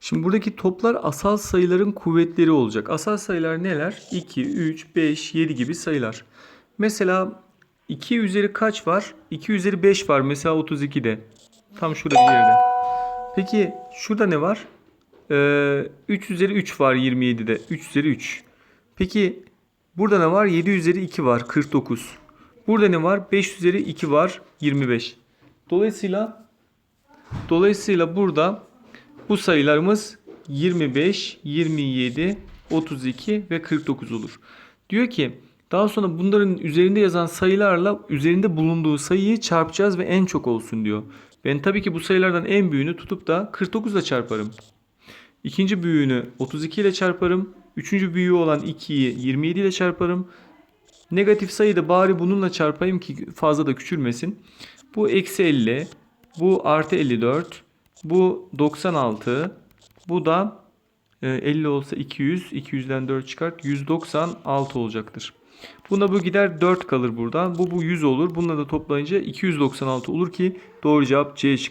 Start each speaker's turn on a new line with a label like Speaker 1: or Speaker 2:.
Speaker 1: Şimdi buradaki toplar asal sayıların kuvvetleri olacak. Asal sayılar neler? 2, 3, 5, 7 gibi sayılar. Mesela 2 üzeri kaç var? 2 üzeri 5 var mesela 32'de. Tam şurada bir yerde. Peki şurada ne var? Ee, 3 üzeri 3 var 27'de. 3 üzeri 3. Peki burada ne var? 7 üzeri 2 var 49. Burada ne var? 5 üzeri 2 var 25. Dolayısıyla dolayısıyla burada bu sayılarımız 25, 27, 32 ve 49 olur. Diyor ki daha sonra bunların üzerinde yazan sayılarla üzerinde bulunduğu sayıyı çarpacağız ve en çok olsun diyor. Ben tabii ki bu sayılardan en büyüğünü tutup da 49 ile çarparım. İkinci büyüğünü 32 ile çarparım. Üçüncü büyüğü olan 2'yi 27 ile çarparım. Negatif sayıyı da bari bununla çarpayım ki fazla da küçülmesin. Bu eksi 50. Bu artı 54. Bu 96. Bu da e, 50 olsa 200. 200'den 4 çıkart. 196 olacaktır. Buna bu gider 4 kalır burada. Bu bu 100 olur. Bununla da toplayınca 296 olur ki doğru cevap C şıkkı.